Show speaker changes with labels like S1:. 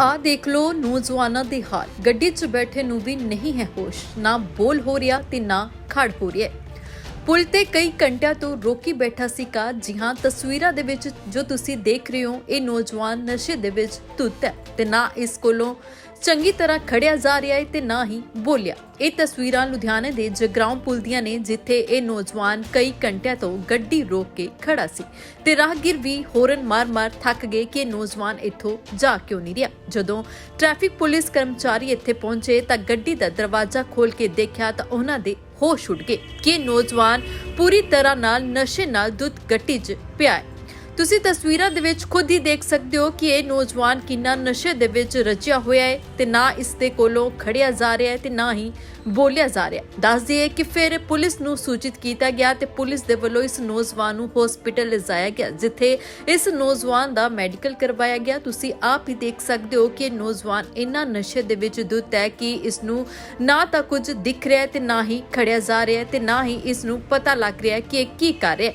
S1: ਆ ਦੇਖ ਲੋ ਨੌਜਵਾਨਾਂ ਦੇ ਹਾਲ। ਗੱਡੀ 'ਚ ਬੈਠੇ ਨੂੰ ਵੀ ਨਹੀਂ ਹੈ ਹੋਸ਼। ਨਾ ਬੋਲ ਹੋ ਰਿਹਾ ਤੇ ਨਾ ਖੜ ਹੋ ਰਿਹਾ ਪੁਲ ਤੇ ਕਈ ਘੰਟਿਆਂ ਤੋਂ ਰੋਕੀ ਬੈਠਾ ਸੀ ਕਾ ਜੀ ਹਾਂ, ਤਸਵੀਰਾਂ ਦੇ ਵਿੱਚ ਜੋ ਤੁਸੀਂ ਦੇਖ ਰਹੇ ਹੋ, ਇਹ ਨੌਜਵਾਨ ਨਸ਼ੇ ਦੇ ਵਿੱਚ ਧੁੱਤ ਹੈ ਤੇ ਨਾ ਇਸ ਕੋਲੋਂ ਚੰਗੀ ਤਰ੍ਹਾਂ ਖੜਿਆ ਜਾ ਰਿਹਾ ਹੈ ਤੇ ਨਾ ਹੀ ਬੋਲਿਆ। ਇਹ ਤਸਵੀਰਾਂ ਲੁਧਿਆਣੇ ਦੇ ਜਗਰਾਉਂ ਪੁਲ ਦੀਆਂ ਨੇ, ਜਿੱਥੇ ਇਹ ਨੌਜਵਾਨ ਕਈ ਘੰਟਿਆਂ ਤੋਂ ਗੱਡੀ ਰੋਕ ਕੇ ਖੜਾ ਸੀ ਤੇ ਰਾਹਗੀਰ ਵੀ ਹੋਰਨ ਮਾਰ-ਮਾਰ ਥੱਕ ਗਏ ਕਿ ਇਹ ਨੌਜਵਾਨ ਇੱਥੋਂ ਜਾ ਕਿਉਂ ਨਹੀਂ ਰਿਹਾ। ਜਦੋਂ ਟ੍ਰੈਫਿਕ ਪੁਲਿਸ ਕਰਮਚਾਰੀ ਇੱਥੇ ਪਹੁੰਚੇ ਤਾਂ ਗੱਡੀ ਦਾ ਦਰਵਾਜ਼ਾ ਖੋਲ ਕੇ ਦੇਖਿਆ ਤਾਂ ਉਹਨਾਂ ਦੇ ਹੋਸ਼ ਉੱਡ ਗਏ ਕਿ ਨੌਜਵਾਨ ਪੂਰੀ ਤਰ੍ਹਾਂ ਨਾਲ ਨਸ਼ੇ ਨਾਲ ਦੁੱਧ ਗੱਡੀ 'ਚ ਪਿਆ ਹੈ। ਤੁਸੀਂ ਤਸਵੀਰਾਂ ਦੇ ਵਿੱਚ ਖੁਦ ਹੀ ਦੇਖ ਸਕਦੇ ਹੋ ਕਿ ਇਹ ਨੌਜਵਾਨ ਕਿੰਨਾ ਨਸ਼ੇ ਦੇ ਵਿੱਚ ਰਚਿਆ ਹੋਇਆ ਹੈ ਤੇ ਨਾ ਇਸ ਦੇ ਕੋਲੋਂ ਖੜਿਆ ਜਾ ਰਿਹਾ ਹੈ ਤੇ ਨਾ ਹੀ ਬੋਲਿਆ ਜਾ ਰਿਹਾ ਦੱਸ ਦਈਏ ਕਿ ਫਿਰ ਪੁਲਿਸ ਨੂੰ ਸੂਚਿਤ ਕੀਤਾ ਗਿਆ ਤੇ ਪੁਲਿਸ ਦੇ ਵੱਲੋਂ ਇਸ ਨੌਜਵਾਨ ਨੂੰ ਹਸਪੀਟਲ ਲਿਜਾਇਆ ਗਿਆ, ਜਿੱਥੇ ਇਸ ਨੌਜਵਾਨ ਦਾ ਮੈਡੀਕਲ ਕਰਵਾਇਆ ਗਿਆ। ਤੁਸੀਂ ਆਪ ਹੀ ਦੇਖ ਸਕਦੇ ਹੋ ਕਿ ਇਹ ਨੌਜਵਾਨ ਇੰਨਾ ਨਸ਼ੇ ਦੇ ਵਿੱਚ ਦੁੱਤ ਹੈ ਕਿ ਇਸ ਨੂੰ ਨਾ ਤਾਂ ਕੁਝ ਦਿਖ ਰਿਹਾ ਤੇ ਨਾ ਹੀ ਖੜਿਆ ਜਾ ਰਿਹਾ ਤੇ ਨਾ ਹੀ ਇਸ ਨੂੰ ਪਤਾ ਲੱਗ ਰਿਹਾ ਕਿ ਇਹ ਕੀ ਕਰ ਰਿਹਾ